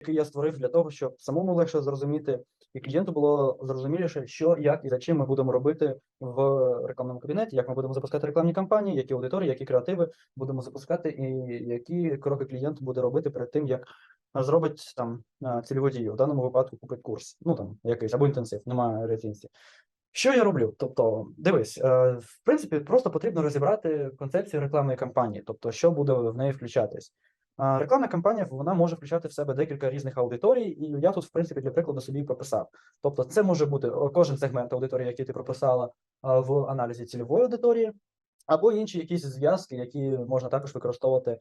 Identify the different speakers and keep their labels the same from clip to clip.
Speaker 1: який я створив для того, щоб самому легше зрозуміти, і клієнту було зрозуміліше, що, як і за чим ми будемо робити в рекламному кабінеті, як ми будемо запускати рекламні кампанії, які аудиторії, які креативи будемо запускати, і які кроки клієнт буде робити перед тим, як зробить там а, цільову дію. В даному випадку купить курс, ну там якийсь або інтенсив, немає різниці. Що я роблю? Тобто, дивись, е, в принципі, просто потрібно розібрати концепцію рекламної кампанії, тобто, що буде в неї включатись. Рекламна кампанія вона може включати в себе декілька різних аудиторій, і я тут, в принципі, для прикладу собі прописав. Тобто, це може бути кожен сегмент аудиторії, який ти прописала в аналізі цільової аудиторії, або інші якісь зв'язки, які можна також використовувати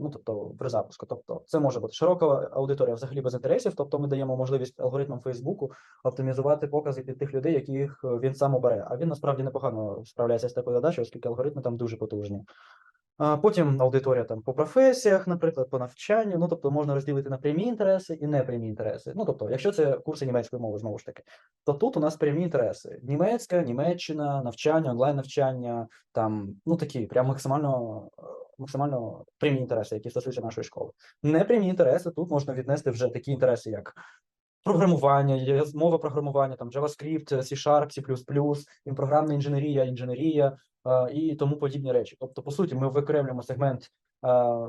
Speaker 1: ну, тобто, при запуску. Тобто, це може бути широка аудиторія взагалі без інтересів, тобто ми даємо можливість алгоритмам Фейсбуку оптимізувати покази під тих людей, яких е, він сам обере. А він насправді непогано справляється з такою задачею, оскільки алгоритми там дуже потужні. Потім аудиторія там по професіях, наприклад, по навчанню. Ну тобто можна розділити на прямі інтереси і непрямі інтереси. Ну тобто, якщо це курси німецької мови, знову ж таки, то тут у нас прямі інтереси: німецька, німеччина, навчання, онлайн навчання, там ну такі прям максимально е, максимально прямі інтереси, які стосуються нашої школи. Непрямі інтереси тут можна віднести вже такі інтереси, як програмування, мова програмування, там JavaScript, C-Sharp, C++, програмна інженерія, інженерія і тому подібні речі. Тобто, по суті, ми виокремлюємо сегмент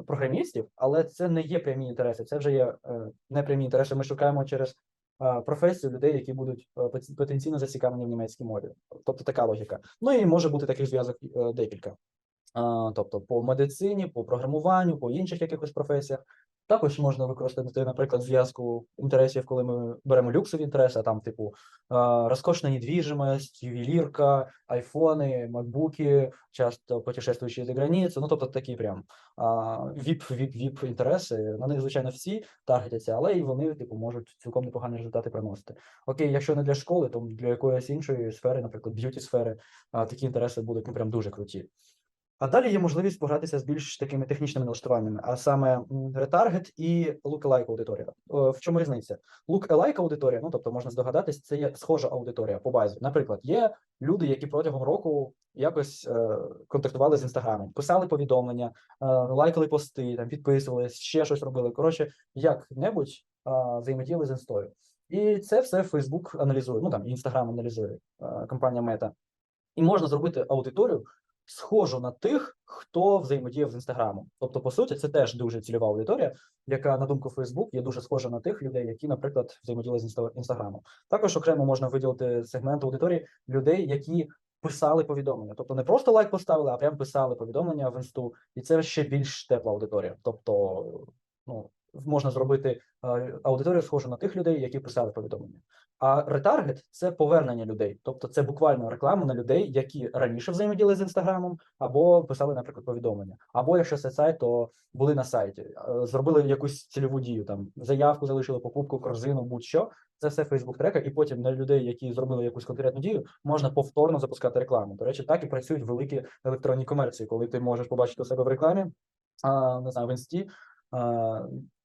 Speaker 1: програмістів, але це не є прямі інтереси, це вже є е, непрямі інтереси. Ми шукаємо через професію людей, які будуть е, потенційно зацікавлені в німецькій мові. Тобто така логіка. Ну і може бути таких зв'язок е, декілька. Тобто по медицині, по програмуванню, по інших якихось професіях. Також можна використати, наприклад, зв'язку інтересів, коли ми беремо люксові інтереси, там, типу, розкошна недвіжимость, ювелірка, айфони, макбуки, часто путешествуючі за границю. Ну, тобто такі прям віп, віп, віп інтереси. На них, звичайно, всі таргетяться, але і вони, типу, можуть цілком непогані результати приносити. Окей, якщо не для школи, то для якоїсь іншої сфери, наприклад, б'юті сфери, такі інтереси будуть ну, прям дуже круті. А далі є можливість погратися з більш такими технічними налаштуваннями, а саме ретаргет і lookalike аудиторія. В чому різниця? Lookalike аудиторія, ну тобто можна здогадатись, це є схожа аудиторія по базі. Наприклад, є люди, які протягом року якось е, контактували з інстаграмом, писали повідомлення, е, лайкали пости, там підписувались, ще щось робили. Коротше, як-небудь е, взаємодіяли з інстою. І це все Facebook аналізує. Ну там Інстаграм аналізує е, компанія Мета. І можна зробити аудиторію схожу на тих, хто взаємодіяв з інстаграмом. Тобто, по суті, це теж дуже цільова аудиторія, яка на думку Facebook є дуже схожа на тих людей, які, наприклад, взаємодіяли з інста- інстаграмом. Також окремо можна виділити сегмент аудиторії людей, які писали повідомлення. Тобто не просто лайк поставили, а прям писали повідомлення в інсту, і це ще більш тепла аудиторія. Тобто, ну можна зробити е, аудиторію схожу на тих людей, які писали повідомлення. А ретаргет це повернення людей, тобто це буквально реклама на людей, які раніше взаємодіяли з інстаграмом, або писали, наприклад, повідомлення. Або якщо це сайт, то були на сайті, е, зробили якусь цільову дію, там заявку залишили, покупку, корзину, будь-що. Це все Facebook трекер, і потім на людей, які зробили якусь конкретну дію, можна повторно запускати рекламу. До речі, так і працюють великі електронні комерції, коли ти можеш побачити себе в рекламі, а, не знаю, в інсті.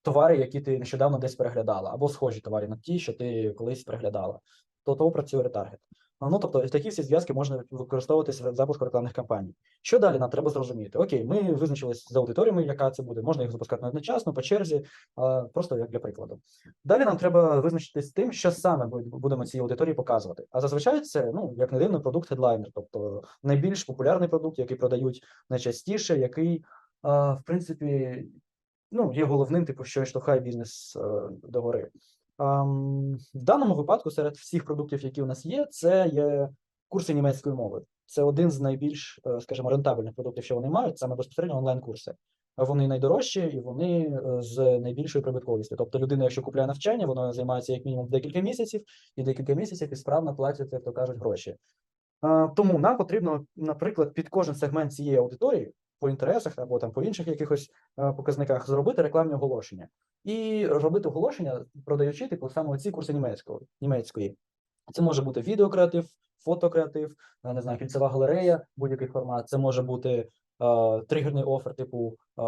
Speaker 1: Товари, які ти нещодавно десь переглядала, або схожі товари на ті, що ти колись переглядала, то того працює ретаргет. Ну, тобто, такі всі зв'язки можна використовуватися в запуску рекламних кампаній. Що далі нам треба зрозуміти? Окей, ми визначились з аудиторіями, яка це буде. Можна їх запускати одночасно, по черзі, просто як для прикладу. Далі нам треба визначитись з тим, що саме будемо цій аудиторії показувати. А зазвичай це, ну, як не дивно, продукт headliner, тобто найбільш популярний продукт, який продають найчастіше, який, в принципі, ну, є головним, типу, що штовхає бізнес е, до гори. В даному випадку, серед всіх продуктів, які у нас є, це є курси німецької мови. Це один з найбільш, е, скажімо, рентабельних продуктів, що вони мають, саме безпосередньо онлайн-курси. Вони найдорожчі і вони е, з найбільшою прибутковістю. Тобто, людина, якщо купляє навчання, вона займається як мінімум декілька місяців, і декілька місяців і справно платять, як то кажуть, гроші. Тому нам потрібно, наприклад, під кожен сегмент цієї аудиторії по інтересах або там по інших якихось е, показниках зробити рекламні оголошення і робити оголошення, продаючи типу саме ці курси німецького німецької. Це може бути відеокреатив, фотокреатив, е, не знаю, кільцева галерея, будь-який формат. Це може бути е, тригерний офер, типу е,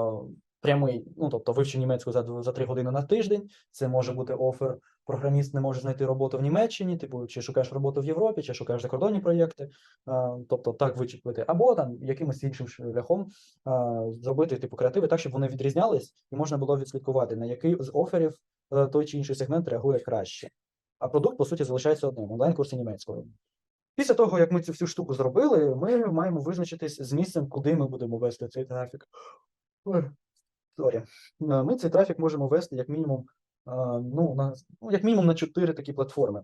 Speaker 1: прямий, ну тобто вивчи німецьку за, за 3 години на тиждень. Це може бути офер. Програміст не може знайти роботу в Німеччині, типу, чи шукаєш роботу в Європі, чи шукаєш закордонні проєкти, тобто так вичепити, або там якимось іншим шляхом зробити типу креативи так, щоб вони відрізнялись, і можна було відслідкувати, на який з оферів е, той чи інший сегмент реагує краще. А продукт, по суті, залишається одним онлайн-курси німецької. Після того, як ми цю всю штуку зробили, ми маємо визначитись з місцем, куди ми будемо вести цей трафік. Сорі. Е, Ми цей трафік можемо вести як мінімум, е, ну, на, ну, як мінімум на чотири такі платформи.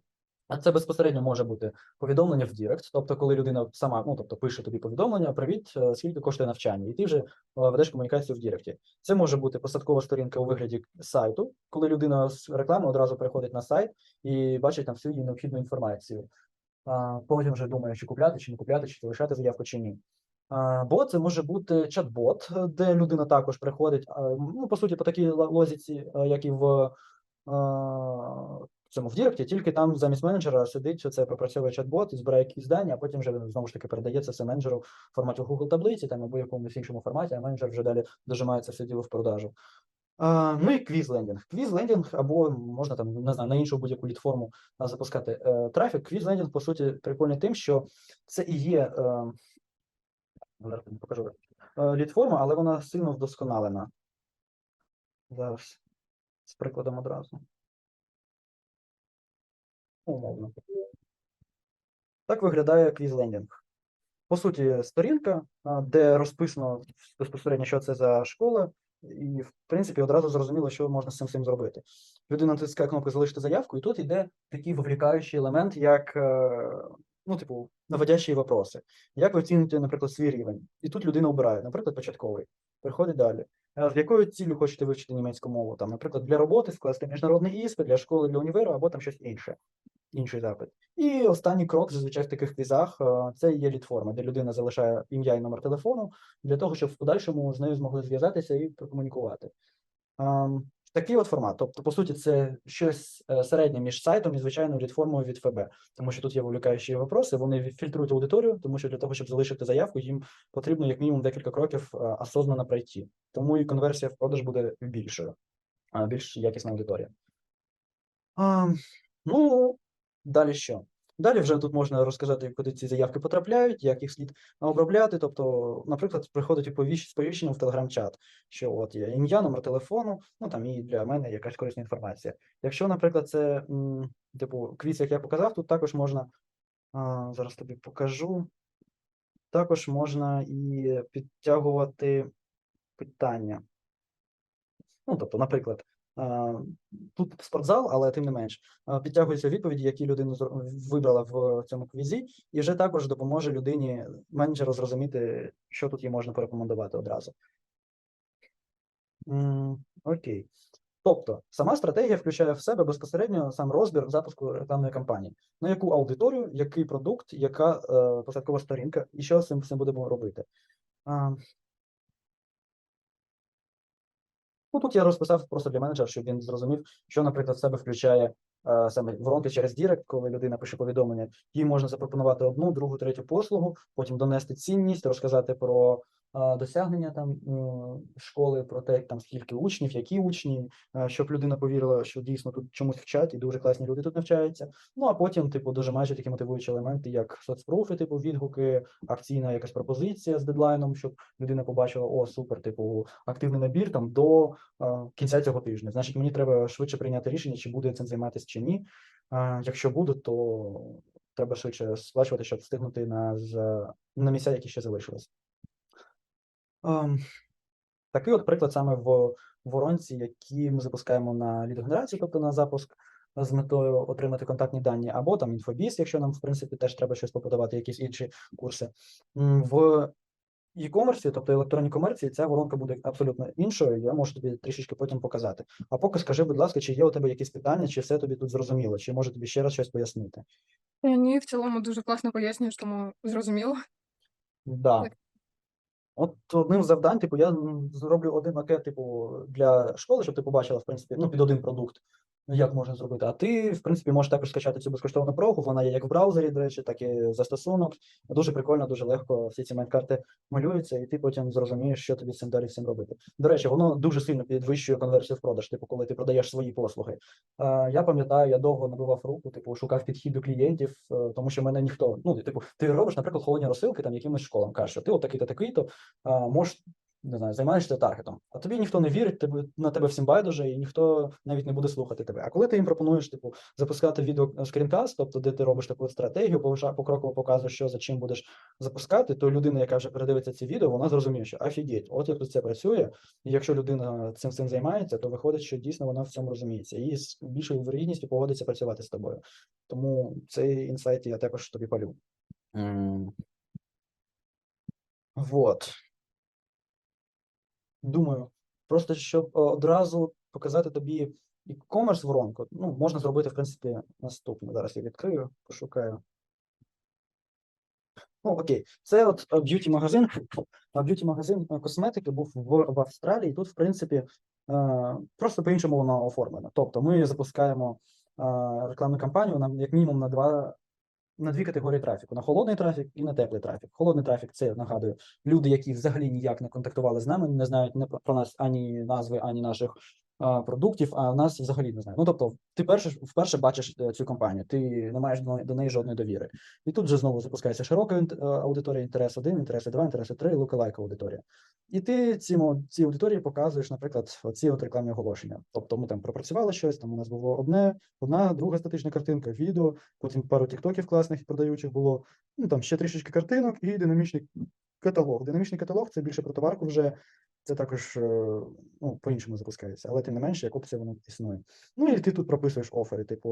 Speaker 1: А це безпосередньо може бути повідомлення в Дірект, тобто, коли людина сама ну, тобто, пише тобі повідомлення, привіт, е, скільки коштує навчання, і ти вже ведеш комунікацію в Діректі. Це може бути посадкова сторінка у вигляді сайту, коли людина з реклами одразу переходить на сайт і бачить там всю її необхідну інформацію. Потім вже думає, чи купляти, чи не купляти, чи залишати заявку, чи ні. Бо це може бути чат-бот, е, де людина також приходить, ну, по суті, по такій лозіці, е, як і в е, цьому в Діректі, тільки там замість менеджера сидить оце пропрацьовує чат-бот і збирає якісь дані, а потім вже знову ж таки передається це менеджеру в форматі Google таблиці там або якомусь іншому форматі, а менеджер вже далі дожимає це все діло в продажу. Ну і квіз-лендінг. Квіз-лендінг, або можна там не знаю, на іншу будь-яку літформу запускати трафік. Квіз-лендінг, по суті, прикольний тим, що це і є. Покажу е, літформа, але вона сильно вдосконалена. Зараз з прикладом одразу. Умовно. Так виглядає квіз-лендінг. По суті, сторінка, де розписано безпосередньо, що це за школа, і, в принципі, одразу зрозуміло, що можна з цим всім зробити. Людина натискає кнопку залишити заявку, і тут йде такий вовлікаючий елемент, як е, ну, типу, наводящі вопроси. Як ви оціните, наприклад, свій рівень? І тут людина обирає, наприклад, початковий. Переходить далі. З якою ціллю хочете вивчити німецьку мову? Там, наприклад, для роботи скласти міжнародний іспит, для школи, для універу, або там щось інше, інший запит. І останній крок зазвичай в таких квізах е, це є літформа, де людина залишає ім'я і номер телефону для того, щоб в подальшому з нею змогли зв'язатися і прокомунікувати. Такий от формат. Тобто, по суті, це щось е, середнє між сайтом і звичайною літформою від ФБ, тому що тут є вовлікаючі вопроси, вони фільтрують аудиторію, тому що для того, щоб залишити заявку, їм потрібно як мінімум декілька кроків е, осознанно пройти. Тому і конверсія в продаж буде більшою, більш якісна аудиторія. А, ну, далі що? Далі вже тут можна розказати, куди ці заявки потрапляють, як їх слід обробляти. Тобто, наприклад, приходить сповіщення в телеграм-чат, що от є ім'я, номер телефону, ну там і для мене якась корисна інформація. Якщо, наприклад, це м, типу квіз, як я показав, тут також можна а, зараз тобі покажу. Також можна і підтягувати питання. Ну, тобто, наприклад, тут спортзал, але тим не менш, підтягуються відповіді, які людина вибрала в цьому квізі, і вже також допоможе людині менеджеру зрозуміти, що тут їй можна порекомендувати одразу. Окей. Тобто, сама стратегія включає в себе безпосередньо сам розбір запуску рекламної кампанії. На яку аудиторію, який продукт, яка е, посадкова сторінка, і що з цим всім будемо робити. Ну, тут я розписав просто для менеджера, щоб він зрозумів, що, наприклад, себе включає е, саме воронки через Дірект, коли людина пише повідомлення, їй можна запропонувати одну, другу, третю послугу, потім донести цінність, розказати про досягнення там школи, про те, там скільки учнів, які учні, е, щоб людина повірила, що дійсно тут чомусь вчать, і дуже класні люди тут навчаються. Ну а потім, типу, дуже майже такі мотивуючі елементи, як соцпруфи, типу, відгуки, акційна якась пропозиція з дедлайном, щоб людина побачила, о, супер, типу, активний набір там до е, кінця цього тижня. Значить, мені треба швидше прийняти рішення, чи буде цим займатися чи ні. Е, Якщо буду, то треба швидше сплачувати, щоб встигнути на, на місця, які ще залишились. Такий от приклад саме в воронці, які ми запускаємо на лідогенерацію, тобто на запуск з метою отримати контактні дані, або там інфобіс, якщо нам в принципі теж треба щось поподавати, якісь інші курси. В e-commerce, тобто електронній комерції, ця воронка буде абсолютно іншою. Я можу тобі трішечки потім показати. А поки скажи, будь ласка, чи є у тебе якісь питання, чи все тобі тут зрозуміло, чи може тобі ще раз щось пояснити?
Speaker 2: Е, Ні, в цілому дуже класно пояснюєш, тому зрозуміло.
Speaker 1: Да.
Speaker 2: Так.
Speaker 1: От одним завдань, типу, я зроблю один макет, типу, для школи, щоб ти побачила, в принципі, ну, під один продукт, як можна зробити. А ти, в принципі, можеш також скачати цю безкоштовну прогу, вона є як в браузері, до речі, так і застосунок. Дуже прикольно, дуже легко всі ці майнкарти малюються, і ти потім зрозумієш, що тобі з цим далі всім робити. До речі, воно дуже сильно підвищує конверсію в продаж, типу, коли ти продаєш свої послуги. Я пам'ятаю, я довго набивав руку, типу, шукав підхід до клієнтів, е, тому що мене ніхто, ну, типу, ти робиш, наприклад, холодні розсилки там якимось школам, кажеш, ти от такий-то, такий-то, можеш не знаю, займаєшся таргетом, а тобі ніхто не вірить, тебе на тебе всім байдуже, і ніхто навіть не буде слухати тебе. А коли ти їм пропонуєш, типу, запускати відео е, скрінкаст, тобто де ти робиш таку стратегію, покроково показуєш, що за чим будеш запускати, то людина, яка вже передивиться ці відео, вона зрозуміє, що офігеть, от як тут це працює. І якщо людина цим цим займається, то виходить, що дійсно вона в цьому розуміється, і з більшою вирогідністю погодиться працювати з тобою. Тому цей інсайт я також тобі палю. М. Вот. Думаю, просто щоб е, одразу показати тобі e-commerce воронку, ну, можна зробити, в принципі, наступне. Зараз я відкрию, пошукаю. Ну, окей, це от б'юті-магазин. Б'юті-магазин е, косметики був в, в Австралії. Тут, в принципі, е, просто по-іншому воно оформлено. Тобто ми запускаємо е, рекламну кампанію нам як мінімум на два. На дві категорії трафіку: на холодний трафік і на теплий трафік. Холодний трафік це нагадую люди, які взагалі ніяк не контактували з нами, не знають не про нас ані назви, ані наших продуктів, а в нас взагалі не знають. Ну тобто, ти перше вперше бачиш е, цю компанію, ти не маєш до, неї жодної довіри. І тут вже знову запускається широка е, аудиторія, інтерес 1, інтерес 2, інтерес 3, лукалайк аудиторія. І ти цьому цій аудиторії показуєш, наприклад, оці от рекламні оголошення. Тобто ми там пропрацювали щось, там у нас було одне, одна, друга статична картинка, відео, потім пару тіктоків класних продаючих було, ну там ще трішечки картинок і динамічний каталог. Динамічний каталог це більше про товарку вже. Це також е, ну, по-іншому запускається, але тим не менше, як опція воно існує. Ну і ти тут прописуєш офери, типу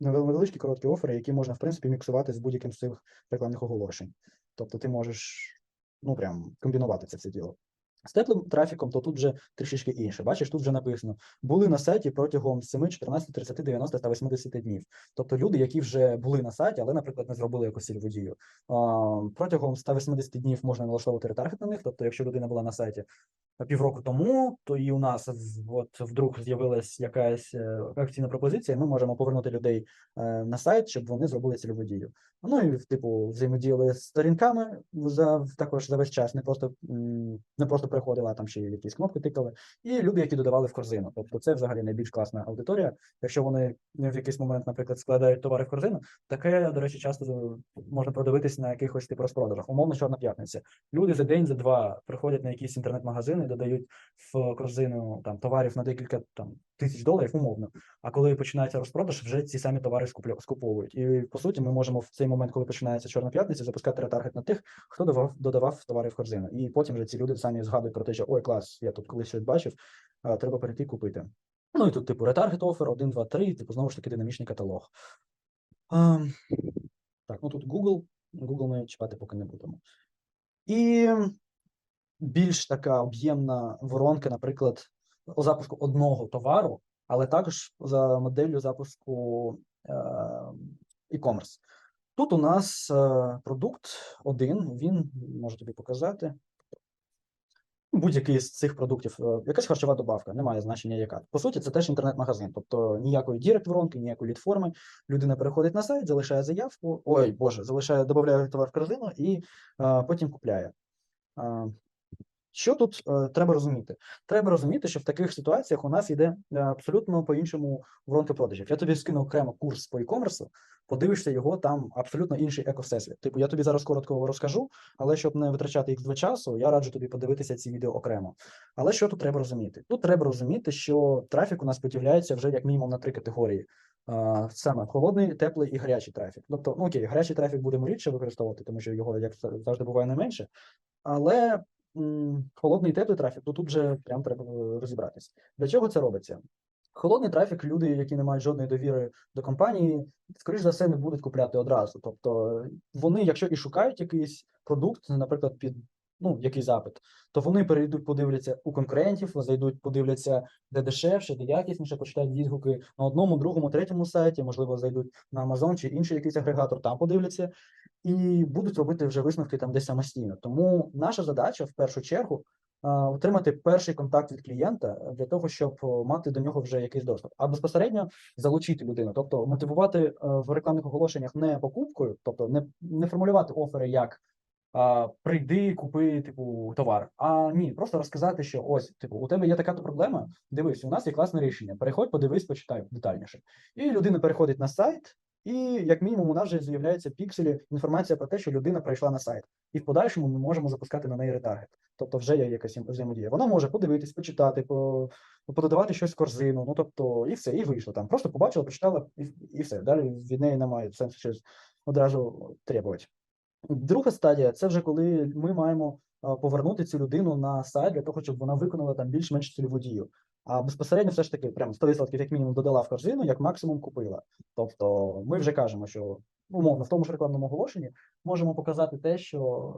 Speaker 1: невел- невеличкі короткі офери, які можна в принципі міксувати з будь-яким з цих рекламних оголошень. Тобто ти можеш ну прям комбінувати це все діло. З теплим трафіком, то тут вже трішечки інше. Бачиш, тут вже написано: були на сайті протягом 7, 14, 30, 90 та 80 днів. Тобто люди, які вже були на сайті, але, наприклад, не зробили якусь цільову дію. А, Протягом 180 днів можна налаштовувати ретаргет на них. Тобто, якщо людина була на сайті півроку тому, то і у нас от вдруг з'явилась якась е, акційна пропозиція. Ми можемо повернути людей е, на сайт, щоб вони зробили цільову дію. Ну і типу взаємодіяли з сторінками за також за весь час, не просто не просто приходили, а там ще якісь кнопки тикали. І люди, які додавали в корзину. Тобто, це взагалі найбільш класна аудиторія. Якщо вони в якийсь момент, наприклад, складають товари в корзину, таке, до речі, часто можна продивитись на якихось типу розпродажах. Умовно, чорна п'ятниця. Люди за день, за два приходять на якісь інтернет-магазини, додають в корзину там товарів на декілька там тисяч доларів, умовно. А коли починається розпродаж, вже ці самі товари скуповують. І по суті, ми можемо в цей момент, коли починається чорна п'ятниця, запускати ретаргет на тих, хто додавав, додавав товари в корзину. І потім вже ці люди самі згадують про те, що ой, клас, я тут колись щось бачив, а, треба перейти купити. Ну і тут, типу, ретаргет офер, 1, 2, 3, типу, знову ж таки, динамічний каталог. Ам, так, ну тут Google. Google ми чіпати поки не будемо. І більш така об'ємна воронка, наприклад, запуску одного товару, але також за моделлю запуску е, e-commerce. Тут у нас е, продукт один, він можу тобі показати. Будь-який з цих продуктів, е, якась харчова добавка, немає значення яка. По суті, це теж інтернет-магазин, тобто ніякої дірект воронки, ніякої лід-форми. Людина переходить на сайт, залишає заявку, ой, Боже, залишає, додає товар в корзину і е, потім купляє. Е, що тут е, треба розуміти? Треба розуміти, що в таких ситуаціях у нас йде е, абсолютно по-іншому воронка продажів. Я тобі скину окремо курс по e-commerce, подивишся його, там абсолютно інший екосесвіт. Типу, я тобі зараз коротко розкажу, але щоб не витрачати їх два часу, я раджу тобі подивитися ці відео окремо. Але що тут треба розуміти? Тут треба розуміти, що трафік у нас поділяється вже як мінімум на три категорії. А, саме холодний, теплий і гарячий трафік. Тобто, ну окей, гарячий трафік будемо рідше використовувати, тому що його як завжди буває найменше. Але м, холодний і теплий трафік, то тут вже прям треба е, розібратися. Для чого це робиться? Холодний трафік, люди, які не мають жодної довіри до компанії, скоріш за все, не будуть купляти одразу. Тобто, вони, якщо і шукають якийсь продукт, наприклад, під ну, який запит, то вони перейдуть, подивляться у конкурентів, зайдуть, подивляться, де дешевше, де якісніше, почитають відгуки на одному, другому, третьому сайті, можливо, зайдуть на Amazon чи інший якийсь агрегатор, там подивляться, і будуть робити вже висновки там десь самостійно. Тому наша задача в першу чергу отримати перший контакт від клієнта для того, щоб мати до нього вже якийсь доступ, а безпосередньо залучити людину, тобто мотивувати е, в рекламних оголошеннях не покупкою, тобто не, не формулювати офери як прийди, купи, типу, товар. А ні, просто розказати, що ось, типу, у тебе є така проблема. Дивись, у нас є класне рішення. Переходь, подивись, почитай детальніше. І людина переходить на сайт, І як мінімум, у нас вже з'являється пікселі інформація про те, що людина прийшла на сайт, і в подальшому ми можемо запускати на неї ретаргет. Тобто, вже є якась взаємодія. Вона може подивитись, почитати, по, пододавати щось в корзину. Ну тобто, і все, і вийшло там. Просто побачила, почитала, і, і все. Далі від неї немає сенсу щось одразу требувати. Друга стадія це вже коли ми маємо повернути цю людину на сайт для того, щоб вона виконала там більш-менш цільову дію. А безпосередньо все ж таки, прям 100% як мінімум додала в корзину, як максимум купила. Тобто ми вже кажемо, що умовно в тому ж рекламному оголошенні можемо показати те, що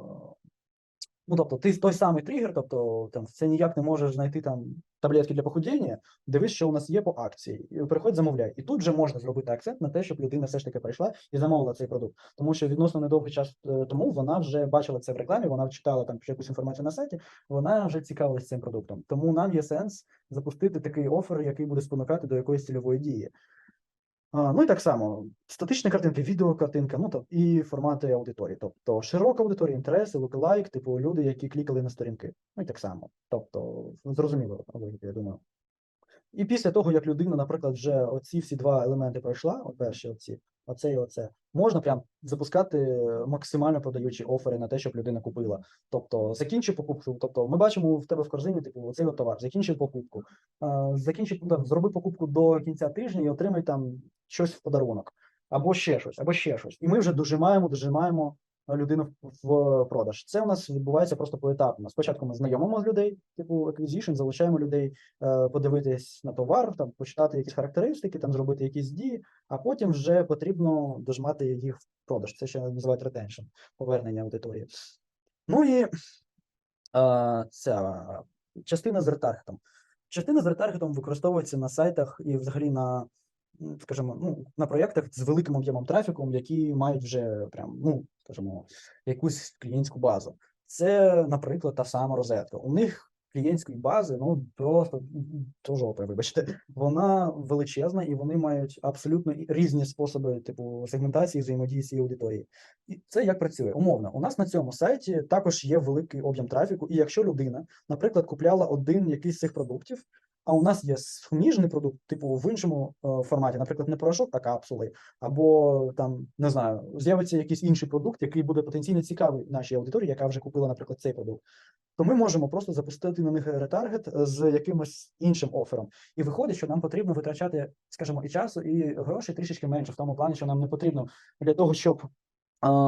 Speaker 1: ну тобто, ти той самий тригер, тобто там це ніяк не можеш знайти там таблетки для похудіння, дивись, що у нас є по акції, приходь, замовляй. І тут вже можна зробити акцент на те, щоб людина все ж таки прийшла і замовила цей продукт. Тому що відносно недовгий час е, тому вона вже бачила це в рекламі, вона читала там якусь інформацію на сайті, вона вже цікавилась цим продуктом. Тому нам є сенс запустити такий офер, який буде спонукати до якоїсь цільової дії. Ну і так само статичні картинки, відеокартинка, ну то і формати аудиторії. Тобто широка аудиторія, інтереси, лайк, типу люди, які клікали на сторінки. Ну і так само. Тобто, зрозуміло, я думаю. І після того, як людина, наприклад, вже оці всі два елементи пройшла, от перші оці, оце і оце, можна прям запускати максимально продаючі офери на те, щоб людина купила. Тобто закінчив покупку. Тобто, ми бачимо в тебе в корзині, типу, оцей от товар, закінчив покупку. Закінчив, ну, зроби покупку до кінця тижня і отримай там щось в подарунок, або ще щось, або ще щось. І ми вже дожимаємо, дожимаємо людину в, в продаж. Це у нас відбувається просто поетапно. Спочатку ми знайомимо з людей, типу acquisition, залучаємо людей е, подивитись на товар, там почитати якісь характеристики, там зробити якісь дії, а потім вже потрібно дожмати їх в продаж. Це ще називають retention, повернення аудиторії. Ну і е, ця частина з ретаргетом. Частина з ретаргетом використовується на сайтах і взагалі на, скажімо, ну, на проєктах з великим об'ємом трафіку, які мають вже прям, ну, скажімо, якусь клієнтську базу. Це, наприклад, та сама розетка. У них клієнтської бази, ну просто то жопа, вибачте. Вона величезна, і вони мають абсолютно різні способи, типу, сегментації, взаємодії з цією аудиторією. І це як працює? Умовно, у нас на цьому сайті також є великий об'єм трафіку, і якщо людина, наприклад, купляла один якийсь з цих продуктів, а у нас є суміжний продукт, типу в іншому е, форматі, наприклад, не порошок, а капсули, або там не знаю, з'явиться якийсь інший продукт, який буде потенційно цікавий нашій аудиторії, яка вже купила, наприклад, цей продукт. То ми можемо просто запустити на них ретаргет е, з якимось іншим офером. І виходить, що нам потрібно витрачати, скажімо, і часу, і грошей трішечки менше, в тому плані, що нам не потрібно для того, щоб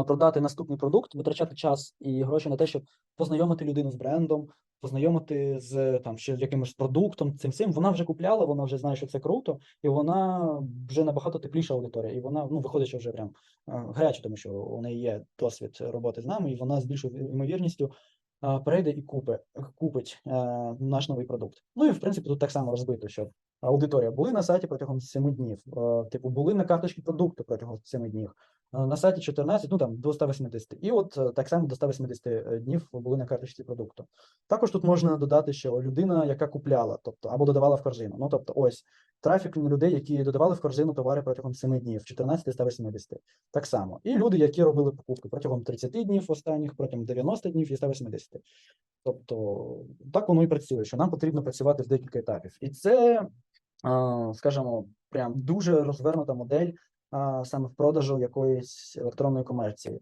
Speaker 1: продати наступний продукт, витрачати час і гроші на те, щоб познайомити людину з брендом, познайомити з там ще якимось продуктом, цим цим. Вона вже купляла, вона вже знає, що це круто, і вона вже набагато тепліша аудиторія. І вона ну виходить, що вже прям гаряча, тому що у неї є досвід роботи з нами, і вона з більшою ймовірністю а, перейде і купи, купить е, наш новий продукт. Ну і в принципі тут так само розбито, що аудиторія були на сайті протягом 7 днів, е, типу були на карточці продукту протягом 7 днів. Е, На сайті 14, ну там до 180. І от е, так само до 180 днів були на карточці продукту. Також тут можна додати, що людина, яка купляла, тобто або додавала в корзину. Ну тобто, ось трафік людей, які додавали в корзину товари протягом 7 днів, 14 180. Так само. І люди, які робили покупки протягом 30 днів останніх, протягом 90 днів і 180. Тобто так воно і працює, що нам потрібно працювати в декілька етапів. І це, скажімо, прям дуже розвернута модель саме в продажу якоїсь електронної комерції.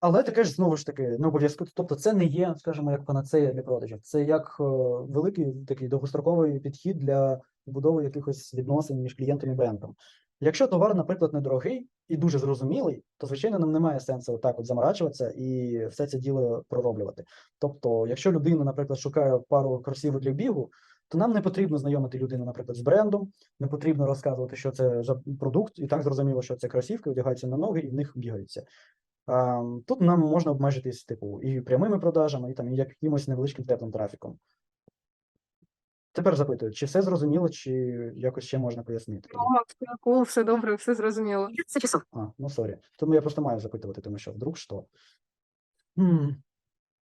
Speaker 1: Але таке ж знову ж таки не обов'язково. Тобто, це не є, скажімо, як панацея для продажів. Це як е, великий такий довгостроковий підхід для побудови якихось відносин між клієнтом і брендом. Якщо товар, наприклад, недорогий і дуже зрозумілий, то звичайно нам немає сенсу отак от заморачуватися і все це діло пророблювати. Тобто, якщо людина, наприклад, шукає пару кросівок для бігу, то нам не потрібно знайомити людину, наприклад, з брендом, не потрібно розказувати, що це за продукт, і так зрозуміло, що це кросівки, одягаються на ноги і в них бігаються. Тут нам можна обмежитись, типу, і прямими продажами, і там і якимось невеличким теплим трафіком. Тепер запитую, чи все зрозуміло, чи якось ще можна пояснити?
Speaker 2: О, все добре, все зрозуміло.
Speaker 3: За часов.
Speaker 1: А, ну сорі. Тому я просто маю запитувати, тому що вдруг що. М.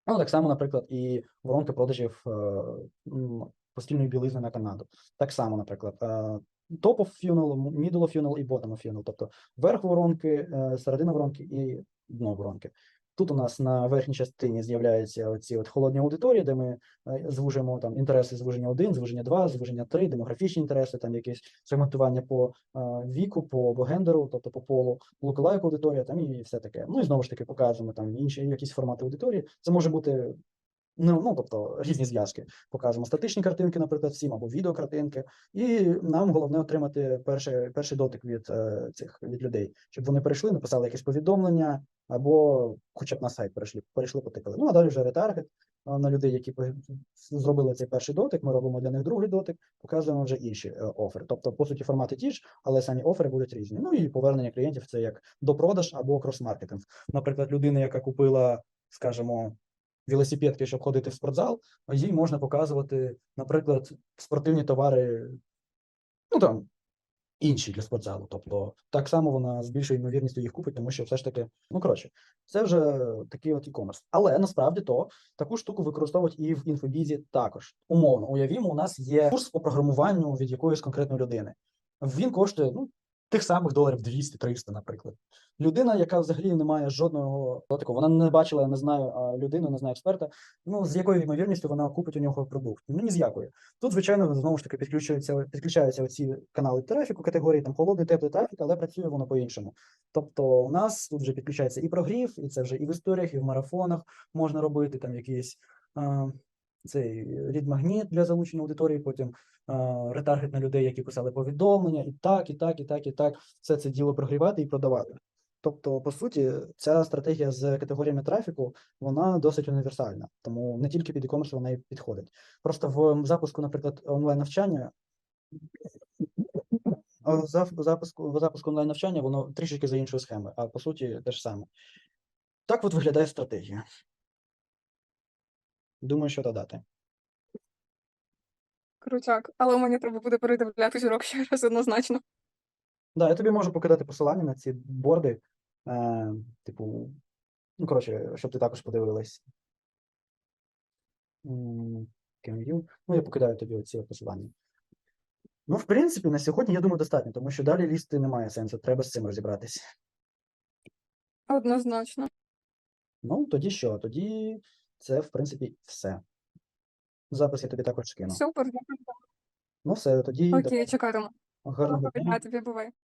Speaker 1: Ну, так само, наприклад, і воронка продажів е, постільної білизни на Канаду. Так само, наприклад, е, top of funnel, middle of funnel і bottom of funnel. Тобто верх воронки, е, середина воронки і дно воронки. Тут у нас на верхній частині з'являються оці от холодні аудиторії, де ми е, звужуємо там інтереси звуження 1, звуження 2, звуження 3, демографічні інтереси, там якесь сегментування по віку, по гендеру, тобто по полу, лукалайк аудиторія, там і все таке. Ну і знову ж таки показуємо там інші якісь формати аудиторії. Це може бути ну, ну тобто різні зв'язки. Показуємо статичні картинки, наприклад, всім або відеокартинки. І нам головне отримати перший, перший дотик від е, цих від людей, щоб вони перейшли, написали якесь повідомлення, або хоча б на сайт перейшли, перейшли, потикали. Ну а далі вже ретаргет на людей, які зробили цей перший дотик. Ми робимо для них другий дотик, показуємо вже інші е, офери. Тобто, по суті, формати ті ж, але самі офери будуть різні. Ну і повернення клієнтів це як допродаж або крос-маркетинг. Наприклад, людина, яка купила, скажімо, велосипедки, щоб ходити в спортзал, їй можна показувати, наприклад, спортивні товари, ну там інші для спортзалу. Тобто так само вона з більшою ймовірністю їх купить, тому що все ж таки, ну коротше, це вже такий от e-commerce. Але насправді то таку штуку використовують і в інфобізі також. Умовно, уявімо, у нас є курс по програмуванню від якоїсь конкретної людини. Він коштує ну, тих самих доларів 200-300, наприклад. Людина, яка взагалі не має жодного дотику, вона не бачила, не знає а, людину, не знає експерта. Ну з якою ймовірністю вона купить у нього продукт? Ну ні з якої. Тут, звичайно, знову ж таки підключаються підключаються оці канали трафіку категорії, там холодний, теплий трафік, але працює воно по-іншому. Тобто, у нас тут вже підключається і прогрів, і це вже і в історіях, і в марафонах можна робити там якісь. Цей рід-магніт для залучення аудиторії, потім а, ретаргет на людей, які писали повідомлення, і так, і так, і так, і так, все це діло прогрівати і продавати. Тобто, по суті, ця стратегія з категоріями трафіку вона досить універсальна, тому не тільки під e-commerce вона і підходить. Просто в запуску, наприклад, онлайн навчання. Запуску, в запуску онлайн навчання воно трішечки за іншою схемою, а по суті те ж саме. Так от виглядає стратегія. Думаю, що додати.
Speaker 2: Крутяк. Але мені треба буде передивлятись урок ще раз однозначно.
Speaker 1: Да, я тобі можу покидати посилання на ці борди. Е, типу, ну, коротше, щоб ти також подивилась. Ну, я покидаю тобі оці посилання. Ну, в принципі, на сьогодні, я думаю, достатньо, тому що далі лізти немає сенсу, треба з цим розібратись.
Speaker 2: Однозначно.
Speaker 1: Ну, тоді що? Тоді це, в принципі, все. Запис я тобі також скину.
Speaker 2: Супер, дякую.
Speaker 1: Ну, все, тоді
Speaker 2: Окей, чекатиму.
Speaker 1: гарного
Speaker 2: дня тобі бувай.